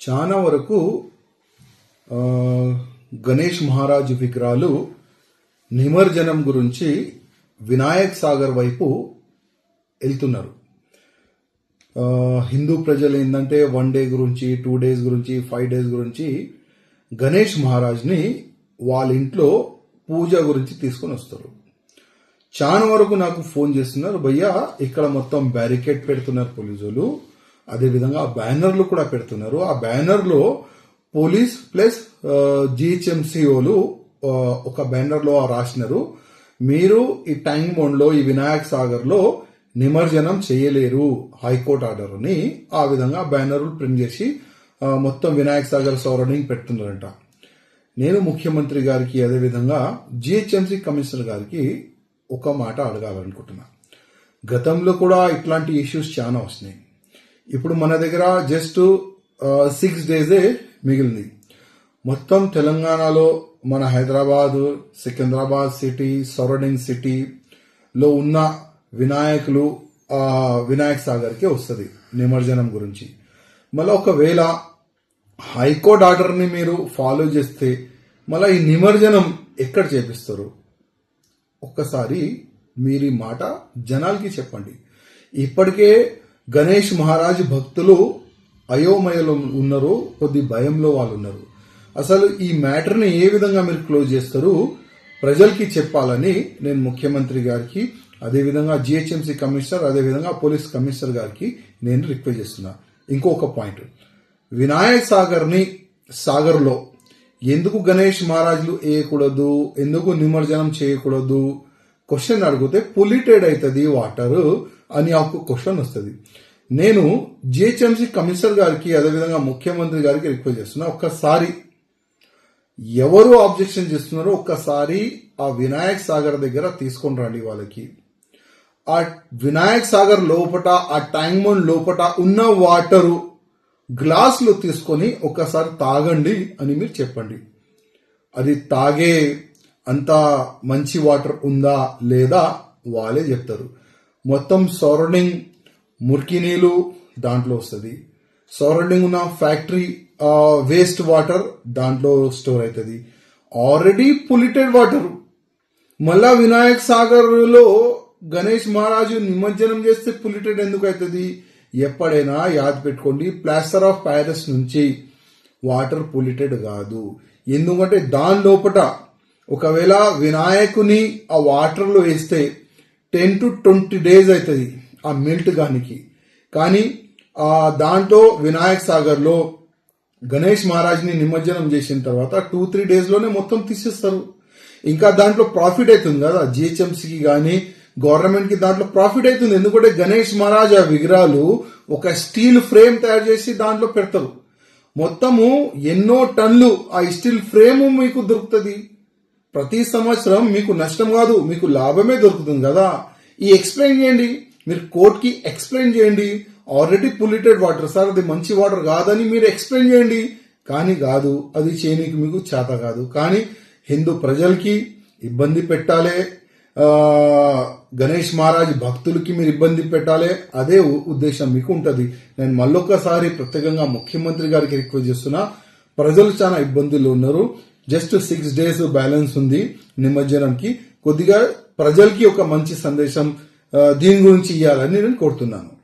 చాలా వరకు గణేష్ మహారాజ్ విగ్రహాలు నిమజ్జనం గురించి వినాయక్ సాగర్ వైపు వెళ్తున్నారు. హిందూ ప్రజలు ఏంటంటే వన్ డే గురించి టూ డేస్ గురించి ఫైవ్ డేస్ గురించి గణేష్ మహారాజ్ని వాళ్ళ ఇంట్లో పూజ గురించి తీసుకొని వస్తారు. చాలా వరకు నాకు ఫోన్ చేస్తున్నారు భయ్యా ఇక్కడ మొత్తం బ్యారికేడ్ పెడుతున్నారు పోలీసులు. అదేవిధంగా ఆ బ్యానర్లు కూడా పెడుతున్నారు. ఆ బ్యానర్లో పోలీస్ ప్లస్ జిహెచ్ఎంసిఓలు ఒక బ్యానర్లో రాసినారు. మీరు ఈ టైం బోన్లో ఈ వినాయక్ సాగర్లో నిమజ్జనం చేయలేరు హైకోర్టు ఆర్డర్ని. ఆ విధంగా బ్యానర్లు ప్రింట్ చేసి మొత్తం వినాయక్ సాగర్ సౌరౌండింగ్ పెడుతున్నారంట. నేను ముఖ్యమంత్రి గారికి అదేవిధంగా జిహెచ్ఎంసీ కమిషనర్ గారికి ఒక మాట అడగాలనుకుంటున్నా. గతంలో కూడా ఇట్లాంటి ఇష్యూస్ చాలా వస్తున్నాయి. ఇప్పుడు మన దగ్గర జస్ట్ సిక్స్ డేసే మిగిలింది. మొత్తం తెలంగాణలో మన హైదరాబాద్ సికింద్రాబాద్ సిటీ సరౌండింగ్ సిటీలో ఉన్న వినాయకులు వినాయక వినాయక్ సాగర్కి వస్తుంది నిమజ్జనం గురించి. మళ్ళీ ఒకవేళ హైకోర్టు ఆర్డర్ని మీరు ఫాలో చేస్తే మళ్ళీ ఈ నిమజ్జనం ఎక్కడ చేపిస్తారు? ఒక్కసారి మీరు ఈ మాట జనాలకి చెప్పండి. ఇప్పటికే గణేష్ మహారాజ్ భక్తులు అయోమయలో ఉన్నారు కొద్ది భయంలో వాళ్ళు ఉన్నారు. అసలు ఈ మ్యాటర్ని ఏ విధంగా మీరు క్లోజ్ చేస్తారు? ప్రజలకి చెప్పాలని నేను ముఖ్యమంత్రి గారికి అదేవిధంగా జిహెచ్ఎంసీ కమిషనర్ అదేవిధంగా పోలీస్ కమిషనర్ గారికి నేను రిక్వెస్ట్ చేస్తున్నా. ఇంకొక పాయింట్. వినాయక్ సాగర్ని సాగర్లో ఎందుకు గణేష్ మహారాజులు వేయకూడదు? ఎందుకు నిమజ్జనం చేయకూడదు? క్వశ్చన్ అడిగితే పొల్యూటెడ్ అవుతుంది వాటర్. అని ఆకు క్వశ్చన్ వస్తుంది. నేను జిహెచ్ఎంసీ కమిషనర్ గారికి అదేవిధంగా ముఖ్యమంత్రి గారికి రిక్వెస్ట్ చేస్తున్నా ఒక్కసారి ఎవరు ఆబ్జెక్షన్ చేస్తున్నారో ఒక్కసారి ఆ వినాయక్ సాగర్ దగ్గర తీసుకొని రండి వాళ్ళకి. ఆ వినాయక్ సాగర్ లోపట ఆ ట్యాంక్ బండ్ లోపట ఉన్న వాటరు గ్లాసులు తీసుకొని ఒక్కసారి తాగండి అని మీరు చెప్పండి. అది తాగే అంత మంచి వాటర్ ఉందా లేదా వాళ్ళే చెప్తారు. మొత్తం సరౌండింగ్ మురికి నీళ్ళు దాంట్లో వస్తుంది. సరౌండింగ్ ఉన్న ఫ్యాక్టరీ వేస్ట్ వాటర్ దాంట్లో స్టోర్ అవుతుంది ఆల్రెడీ పొల్యూటెడ్ వాటర్ మళ్ళా వినాయక్ సాగర్లో గణేష్ మహారాజు నిమజ్జనం చేస్తే పొల్యూటెడ్ ఎందుకు అవుతుంది ఎప్పుడైనా యాద్ పెట్టుకోండి. ప్లాస్టర్ ఆఫ్ ప్యారిస్ నుంచి వాటర్ పొల్యూటెడ్ కాదు. ఎందుకంటే దాని లోపట ఒకవేళ వినాయకుని ఆ వాటర్లో వేస్తే టెన్ టు ట్వంటీ డేస్ అవుతుంది ఆ మిల్ట్ గానికి. కానీ ఆ దాంట్లో వినాయక్ సాగర్లో గణేష్ మహారాజ్ని నిమజ్జనం చేసిన తర్వాత టూ త్రీ డేస్లోనే మొత్తం తీసేస్తారు. ఇంకా దాంట్లో ప్రాఫిట్ అవుతుంది కదా జిహెచ్ఎంసీకి కానీ గవర్నమెంట్కి దాంట్లో ప్రాఫిట్ అవుతుంది ఎందుకంటే గణేష్ మహారాజ్ ఆ విగ్రహాలు ఒక స్టీల్ ఫ్రేమ్ తయారు చేసి దాంట్లో పెడతారు. మొత్తము ఎన్నో టన్లు ఆ స్టీల్ ఫ్రేము మీకు దొరుకుతుంది. ప్రతి సంవత్సరం మీకు నష్టం కాదు మీకు లాభమే దొరుకుతుంది కదా. ఈ ఎక్స్ప్లెయిన్ చేయండి. మీరు కోర్టుకి ఎక్స్ప్లెయిన్ చేయండి. ఆల్రెడీ పొల్యూటెడ్ వాటర్ సార్ అది మంచి వాటర్ కాదని మీరు ఎక్స్ప్లెయిన్ చేయండి. కానీ కాదు అది చేయనీకి మీకు చేత కాదు. కానీ హిందూ ప్రజలకి ఇబ్బంది పెట్టాలి. గణేష్ మహారాజ్ భక్తులకి మీరు ఇబ్బంది పెట్టాలి. అదే ఉద్దేశం మీకు ఉంటుంది. నేను మళ్ళొక్కసారి ప్రత్యేకంగా ముఖ్యమంత్రి గారికి రిక్వెస్ట్ చేస్తున్నా. ప్రజలు చాలా ఇబ్బందులు ఉన్నారు. జస్ట్ సిక్స్ డేస్ బ్యాలెన్స్ ఉంది నిమజ్జనంకి. కొద్దిగా ప్రజలకి ఒక మంచి సందేశం దీని గురించి ఇవ్వాలని నేను కోరుతున్నాను.